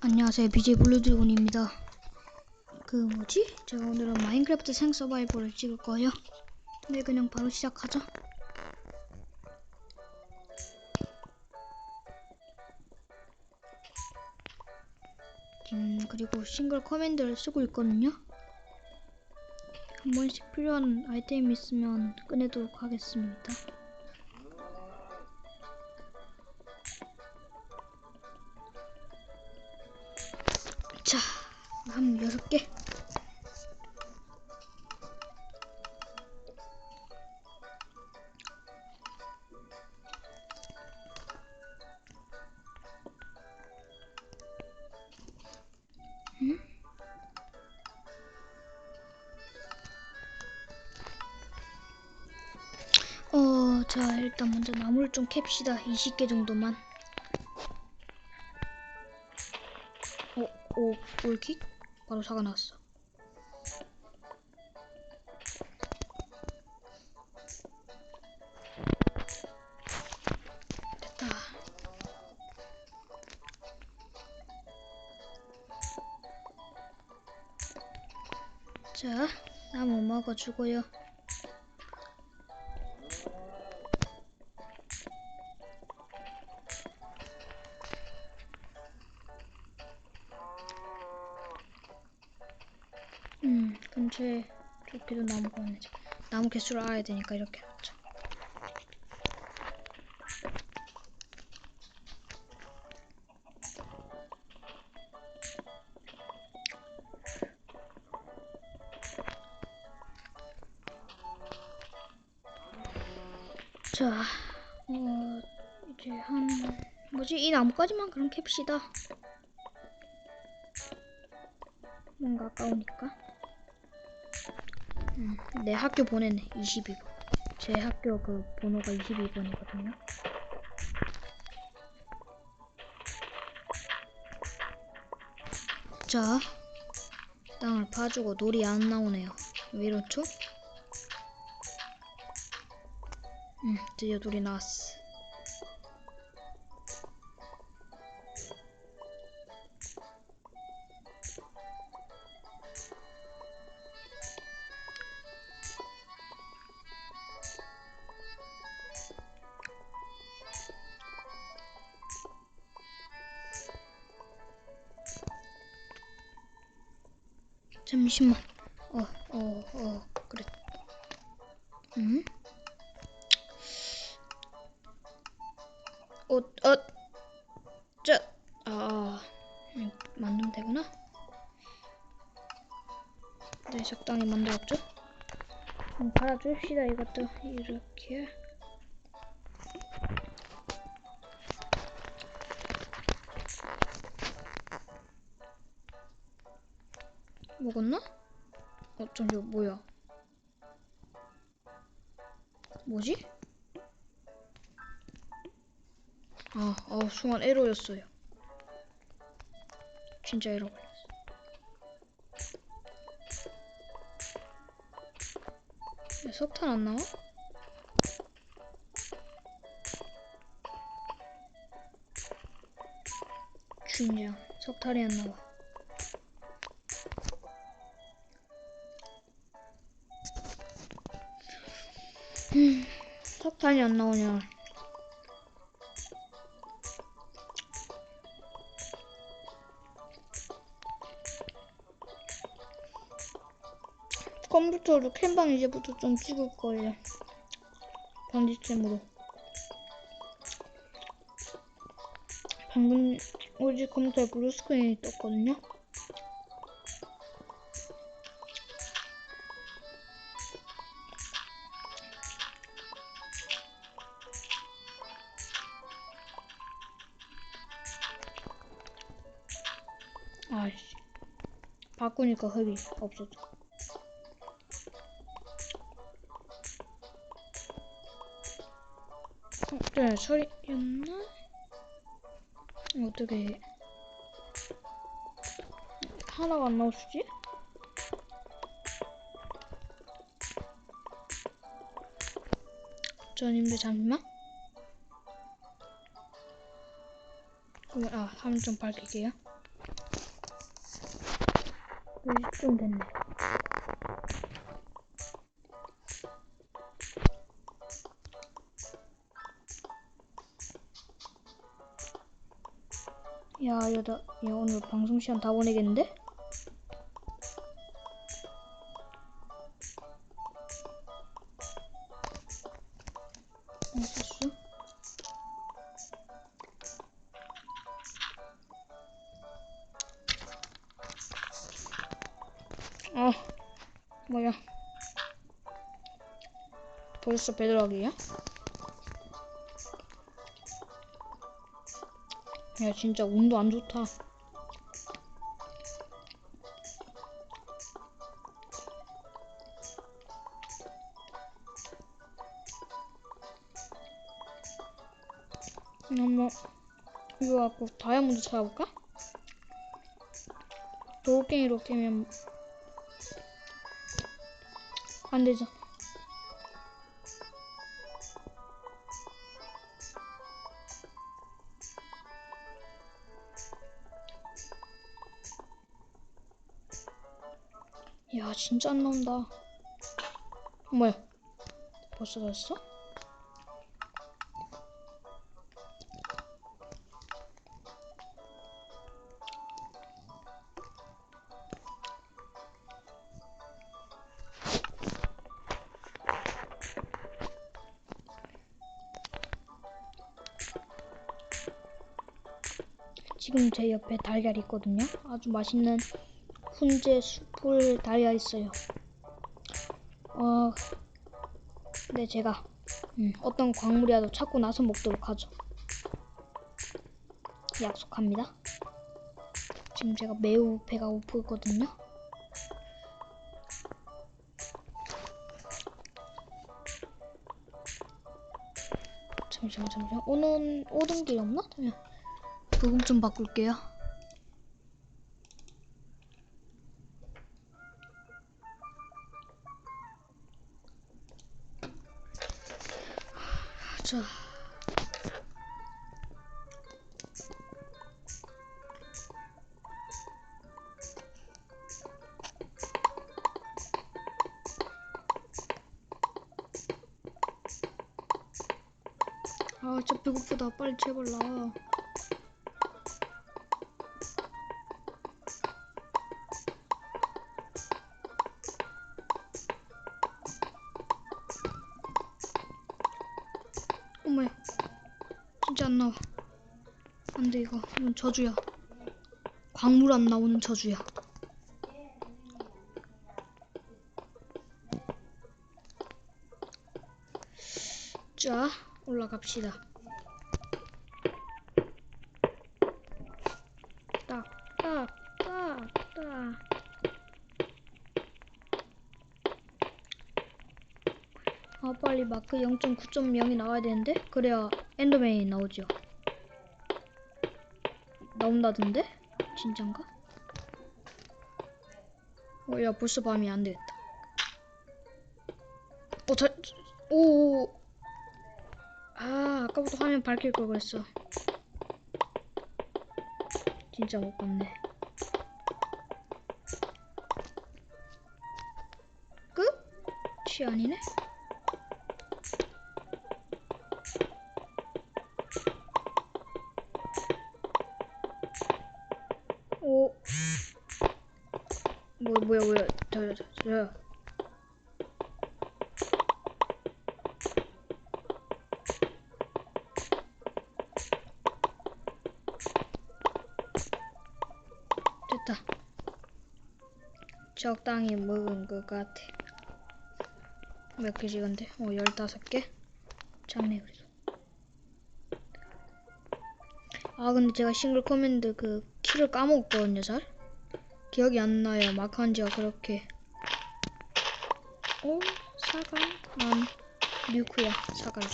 안녕하세요. BJ 블루드곤입니다. 그 뭐지? 제가 오늘은 마인크래프트 생 서바이벌을 찍을 거예요. 네 그냥 바로 시작하죠. 음 그리고 싱글 커맨드를 쓰고 있거든요. 한 번씩 필요한 아이템 있으면 꺼내도록 하겠습니다 자, 한 여섯 개. 응? 어, 자, 일단 먼저 나무를 좀 캡시다. 20개 정도만. 오, 오, 올킥? 바로 사가 나왔어. 됐다. 자, 나무 먹어주고요. 근처에 좋게도 나무가 있는지 나무 개수를 알아야 되니까 이렇게 놨죠. 자, 어, 이제 한 뭐지 이 나무까지만 그럼 캡시다. 뭔가 아까우니까. 음, 내 학교 보냈네 22번 제 학교 그 번호가 22번이거든요. 자 땅을 파주고 돌이 안 나오네요. 왜 이렇죠? 음 드디어 돌이 나왔어 잠시만. 어, 어, 어, 그래. 응? 어, 어, 저, 아, 음, 만들면 되구나. 네, 적당히 만들었죠? 좀 갈아줍시다, 이것도. 이렇게. 먹었나? 어, 잠시 뭐야? 뭐지? 아, 아, 순간 에러였어요. 진짜 에러 걸렸어. 왜 석탄 안 나와? 주인장, 석탄이 안 나와. 석탄이 안 나오냐. 컴퓨터로 캔방 이제부터 좀 찍을 거예요. 번지템으로. 방금 우리 집 컴퓨터에 블루스크린이 떴거든요. 바꾸니까 흡이 없어져. 네, 처리였나? 어떻게 하나가 안 나오시지? 저님들 잠시만. 아, 화면 좀 밝힐게요. 좀 됐네. 야, 여다, 야, 오늘 방송 시간 다 보내겠는데? 어, 뭐야? 벌써 배드락이야? 야, 진짜 운도 안 좋다. 한번 이거 갖고 다이아몬드 찾아볼까? 돌갱이로 깨면 안 되죠. 야, 진짜 안 나온다. 뭐야? 벌써 다 했어? 지금 제 옆에 달걀 있거든요. 아주 맛있는 훈제 숯불 달걀 있어요. 어, 네 제가 음, 어떤 광물이라도 찾고 나서 먹도록 하죠. 약속합니다. 지금 제가 매우 배가 고프거든요. 잠시만 잠시만 오는 오던 길 없나? 잠시만. 부금 좀 바꿀게요. 자. 아, 진짜 배고프다. 빨리 제발 나와. 안 나와. 안 돼, 이거. 이건 저주야. 광물 안 나오는 저주야. 자, 올라갑시다. 딱, 딱, 딱, 딱. 아 빨리 마크 0.9.0이 나와야 되는데 그래야 엔더맨이 나오죠 나온다던데? 진짠가? 어 야 벌써 밤이 안 되겠다 어 잘.. 오 아, 아까부터 화면 밝힐 걸 그랬어. 진짜 못 봤네. 끝? 치 아니네? 저. 됐다. 적당히 먹은 것 같아. 몇개 찍은데? 어, 15개? 작네, 그래도. 아, 근데 제가 싱글 커맨드 그 키를 까먹었거든요, 잘? 기억이 안 나요. 마크한 지가 그렇게. 어? 사과? 난 뮤크야, 사과를.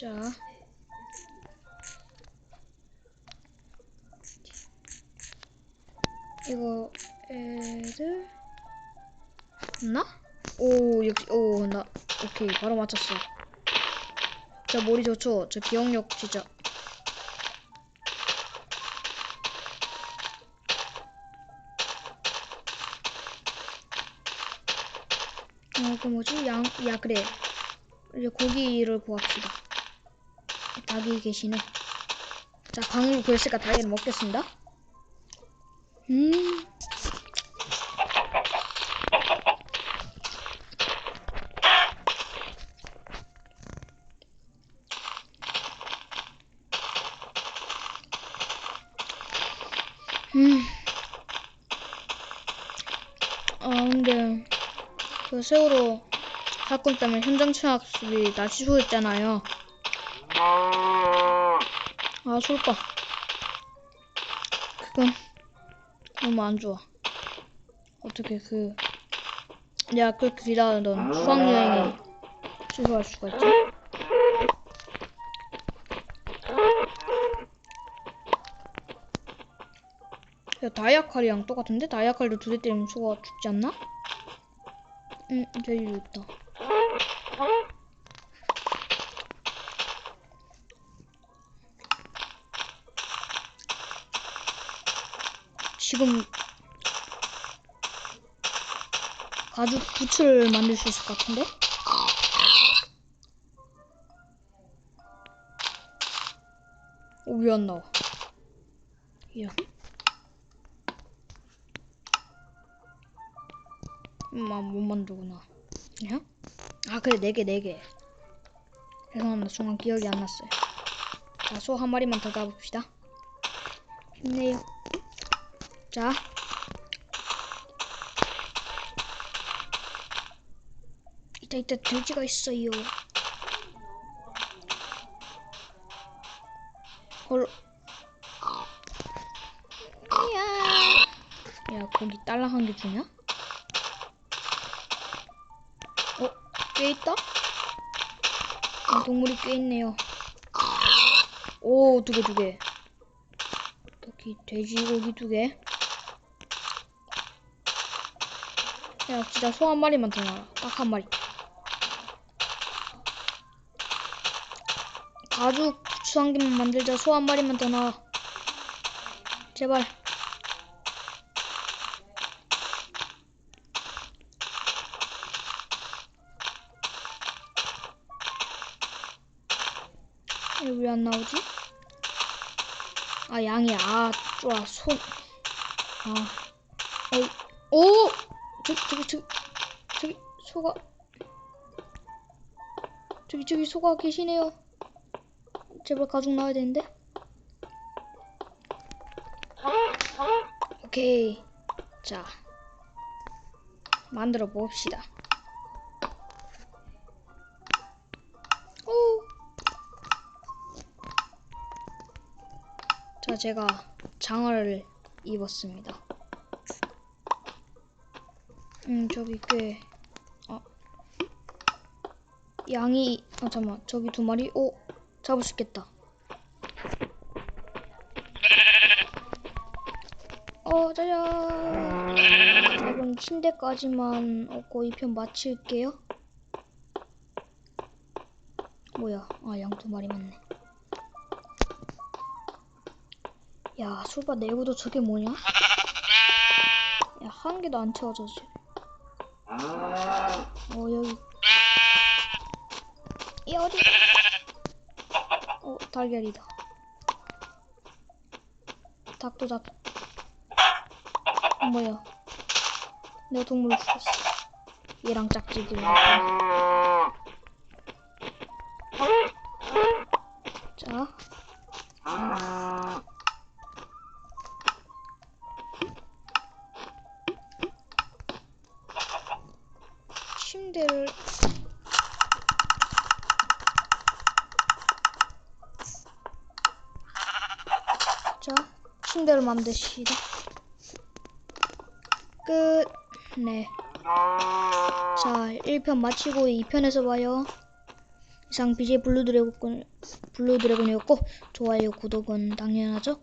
자. 이거 애들 나? 오 역시 오나 오케이 바로 맞췄어. 자 머리 좋죠. 저 기억력 진짜 뭐지? 양, 야, 그래. 이제 고기를 구합시다. 닭이 계시네. 자, 광물 구했으니까 닭을 먹겠습니다. 음. 음. 아, 근데, 그 세월호 사건 때문에 현장 체학습이 다 취소했잖아요. 아, 솔빠. 그건 너무 안 좋아. 어떻게 그, 내가 그렇게 기다리던 수학여행이 취소할 수가 있지? 야, 다이아칼이랑 똑같은데? 다이아칼도 두 대 때리면 소가 죽지 않나? 응, 제일 좋다. 지금 가죽 부츠를 만들 수 있을 것 같은데? 오, 왜 안 나와? 이런. 음, 아, 못 만들구나. 야? 아, 그래, 네 개, 네 개. 죄송합니다. 순간 기억이 안 났어요. 자, 소 한 마리만 더 잡읍시다. 힘내요. 자. 이따, 이따 돼지가 있어요. 헐. 야. 야, 거기 딸랑 한개 주냐? 꽤 있다? 아, 동물이 꽤 있네요. 오, 두 개, 두 개. 여기 돼지고기 두 개. 야, 진짜 소 한 마리만 더 나와. 딱 한 마리. 가죽 부츠 한 개만 만들자. 소 한 마리만 더 나와. 제발. 나오지? 아, 양이야. 아, 좋아. 손. 아. 어이. 오! 저기, 저기, 저기. 저기, 소가. 저기, 저기, 소가 계시네요. 제발 가죽 나와야 되는데? 오케이. 자. 만들어 봅시다. 자, 제가 장화를 입었습니다. 음, 저기 꽤, 아, 양이, 아, 잠깐만, 저기 두 마리, 오, 잡을 수 있겠다. 어, 짜잔. 자, 그럼 침대까지만 얻고 이 편 마칠게요. 뭐야, 아, 양 두 마리 맞네. 야, 술바 내구도 저게 뭐냐? 야, 한 개도 안 채워졌지. 어, 여기. 이 어디? 어, 달걀이다. 닭도 잡. 어, 뭐야? 내가 동물을 죽였어. 얘랑 짝짓기를. 자. 침대를 자 침대를 만드시다. 끝. 네. 자 1편 마치고 2편에서 봐요. 이상 BJ 블루 드래곤 블루 드래곤이었고 좋아요 구독은 당연하죠